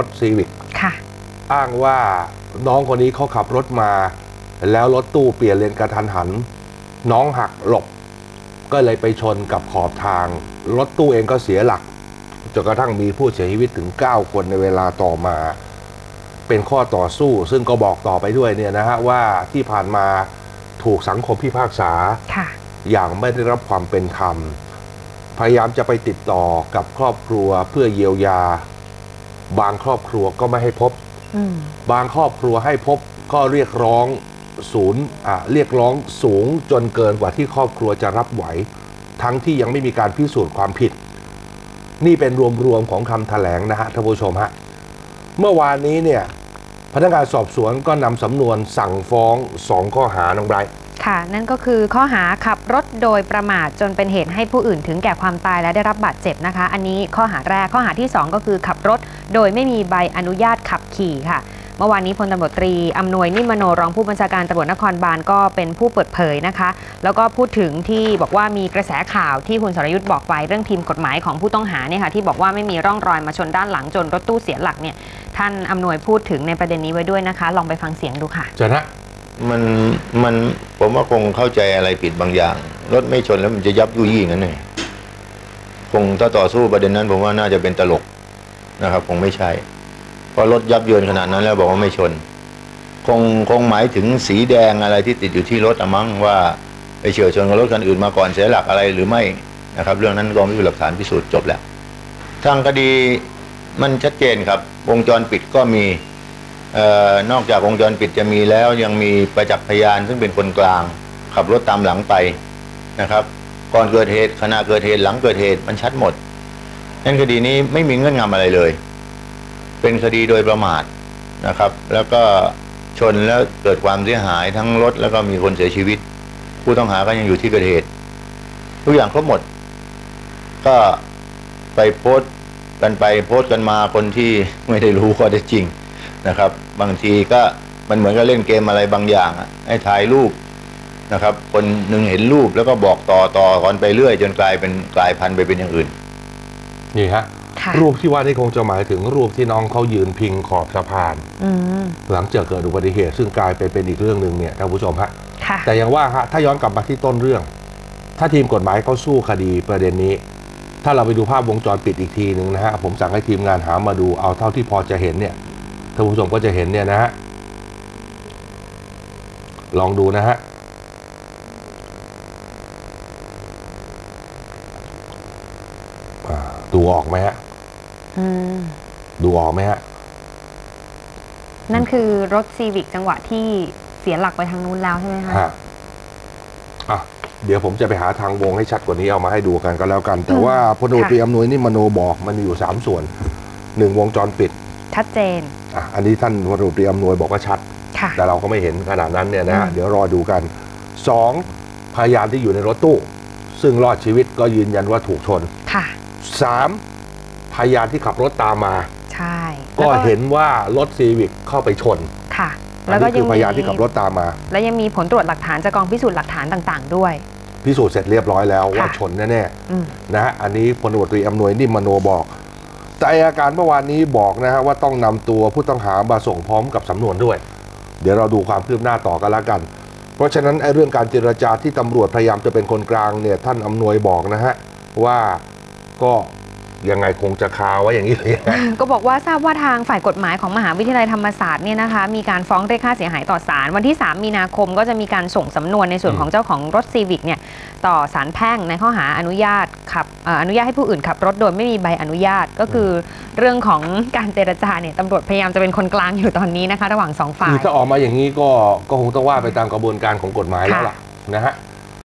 รถซีวิกค่ะอ้างว่าน้องคนนี้เขาขับรถมา แล้วรถตู้เปลี่ยนเลนกระทันหัน น้องหักหลบ ก็เลยไปชนกับขอบทาง รถตู้เองก็เสียหลักจนกระทั่งมีผู้เสียชีวิตถึง 9 คนในเวลาต่อมา เป็นข้อต่อสู้ ซึ่งก็บอกต่อไปด้วยเนี่ยนะฮะว่าที่ผ่านมาถูกสังคมพิพากษาค่ะอย่างไม่ได้รับความเป็นธรรม พยายามจะไปติดต่อกับครอบครัวเพื่อเยียวยา บางครอบครัวก็ไม่ให้พบอืมบางครอบครัวให้พบก็เรียกร้องศูนย์อะเรียกร้องสูงจนเกินกว่าที่ครอบครัวจะรับไหว ทั้งที่ยังไม่มีการพิสูจน์ความผิด นี่เป็นรวมๆของคำแถลงนะฮะท่านผู้ชมฮะเมื่อวานนี้เนี่ยพนักงานสอบสวนก็นำสำนวนสั่งฟ้องสองข้อหาน้องไบรท์ ค่ะ นั่นก็คือข้อหาขับรถโดยประมาทจนเป็นเหตุให้ผู้อื่นถึงแก่ความตายและได้รับบาดเจ็บนะคะ อันนี้ข้อหาแรกข้อหาที่ 2 ก็คือขับรถโดยไม่มีใบอนุญาตขับขี่ค่ะเมื่อวานนี้พลตำรวจตรีอำนวยนิมโนรองผู้บัญชาการตำรวจนครบาลก็เป็นผู้เปิดเผยนะคะ แล้วก็พูดถึงที่บอกว่ามีกระแสข่าวที่คุณสรยุทธ์บอกไปเรื่องทีมกฎหมายของผู้ต้องหาเนี่ยค่ะที่บอกว่าไม่มีร่องรอยมาชนด้านหลังจนรถตู้เสียหลักเนี่ยท่านอำนวยพูดถึงในประเด็นนี้ไว้ด้วยนะคะ ลองไปฟังเสียงดูค่ะเจะนะ มันมันผมว่าคงเข้าใจอะไรผิดบางอย่าง รถไม่ชนแล้วมันจะยับยุยี่งั้นเลยคงถ้าต่อสู้ประเด็นนั้น ผมว่าน่าจะเป็นตลกนะครับ คงไม่ใช่เพราะรถยับเยินขนาดนั้นแล้วบอกว่าไม่ชน คงคงหมายถึงสีแดงอะไรที่ติดอยู่ที่รถอะมั้งว่าไปเฉียวชนกับรถคันอื่นมาก่อนเสียหลักอะไรหรือไม่นะครับ เรื่องนั้นกองพิสูจน์หลักฐานพิสูจน์จบแล้วทางคดีมันชัดเจนครับ วงจรปิดก็มี นอกจากวงจรปิดจะมีแล้วยังมีประจักษ์พยานซึ่งเป็นคนกลาง ขับรถตามหลังไปนะครับ ก่อนเกิดเหตุขณะเกิดเหตุหลังเกิดเหตุมันชัดหมดนั่นคดีนี้ไม่มีเงื่อนงำอะไรเลย เป็นคดีโดยประมาทนะครับ แล้วก็ชนแล้วเกิดความเสียหายทั้งรถแล้วก็มีคนเสียชีวิต ผู้ต้องหาก็ยังอยู่ที่เกิดเหตุ ทุกอย่างครบหมด ก็ไปโพสต์กันไปโพสต์กันมาคนที่ไม่ได้รู้ข้อเท็จจริง นะครับ บางทีก็มันเหมือนกับเล่นเกมอะไรบางอย่างอะให้ถ่ายรูปนะครับ คนหนึ่งเห็นรูปแล้วก็บอกต่อต่อกันไปเรื่อย จนกลายเป็นกลายพันธุ์ไปเป็นอย่างอื่น นี่ฮะค่ะรูปที่ว่านี่คงจะหมายถึงรูปที่น้องเขายืนพิงขอบสะพาน อืมหลังจากเกิดอุบัติเหตุ ซึ่งกลายไปเป็นอีกเรื่องหนึ่งเนี่ยท่านผู้ชมฮะ ค่ะ แต่อย่างว่าฮะถ้าย้อนกลับมาที่ต้นเรื่อง ถ้าทีมกฎหมายเขาสู้คดีประเด็นนี้ ถ้าเราไปดูภาพวงจรปิดอีกทีหนึ่งนะฮะ ผมสั่งให้ทีมงานหามาดูเอาเท่าที่พอจะเห็นเนี่ย ท่านผู้ชมก็จะเห็นเนี่ยนะฮะลองดูนะฮะอ่าดูออกไหมฮะอืมดูออกไหมฮะ นั่นคือรถซีวิกจังหวะที่เสียหลักไปทางนู้นแล้วใช่ไหมคะฮะอะเดี๋ยวผมจะไปหาทางวงให้ชัดกว่านี้เอามาให้ดูกันก็แล้วกัน แต่ว่าพลตำรวจตรีอำนวยนี่มโนบอกมันมีอยู่สามส่วนหนึ่งวงจรปิด ชัดเจน อะอันนี้ท่านพลตำรวจตรีอำนวยบอกว่าชัด ค่ะ แต่เราก็ไม่เห็นขนาดนั้นเนี่ยนะฮะอืม เดี๋ยวรอดูกันสองพยานที่อยู่ในรถตู้ ซึ่งรอดชีวิตก็ยืนยันว่าถูกชนค่ะ สามพยานที่ขับรถตามมา ใช่ก็แล้วเห็นว่ารถซีวิกเข้าไปชนค่ะ อัแล้วนก็นี้คืยัองพมียานที่ขับรถตามมา แล้วยังมีผลตรวจหลักฐานจากกองพิสูจน์หลักฐานต่างๆ ด้วย พิสูจน์เสร็จเรียบร้อยแล้วว่าค่ะ ชนแน่ๆ อืม นะฮะอันนี้พลตำรวจตรีอำนวยนิมมโนบอก แต่อายการเมื่อวานนี้บอกนะฮะว่าต้องนำตัวผู้ต้องหามาส่งพร้อมกับสำนวนด้วย เดี๋ยวเราดูความคืบหน้าต่อกันละกัน เพราะฉะนั้นไอ้เรื่องการเจรจาที่ตำรวจพยายามจะเป็นคนกลางเนี่ยท่านอำนวยบอกนะฮะว่าก็ ยังไงคงจะคาไว้อย่างนี้เลยนะก็บอกว่าทราบว่าทางฝ่ายกฎหมายของมหาวิทยาลัยธรรมศาสตร์เนี่ยนะคะมีการฟ้องเรียกค่าเสียหายต่อศาลวันที่ 3 มีนาคมก็จะมีการส่งสำนวนในส่วนอืมของเจ้าของรถซีวิกเนี่ยต่อศาลแพ่งในข้อหาอนุญาตขับเอ่ออนุญาตให้ผู้อื่นขับรถโดยไม่มีใบอนุญาตก็คือเรื่องของการเจรจาเนี่ยตำรวจพยายามจะเป็นคนกลางอยู่ตอนนี้นะคะ ระหว่างสองฝ่าคืย อถ้าออกมาอย่างนี้ก็ก็คงต้องว่าไปตามกระบวนการของกฎหมายแล้วค่ะล่ะนะฮะ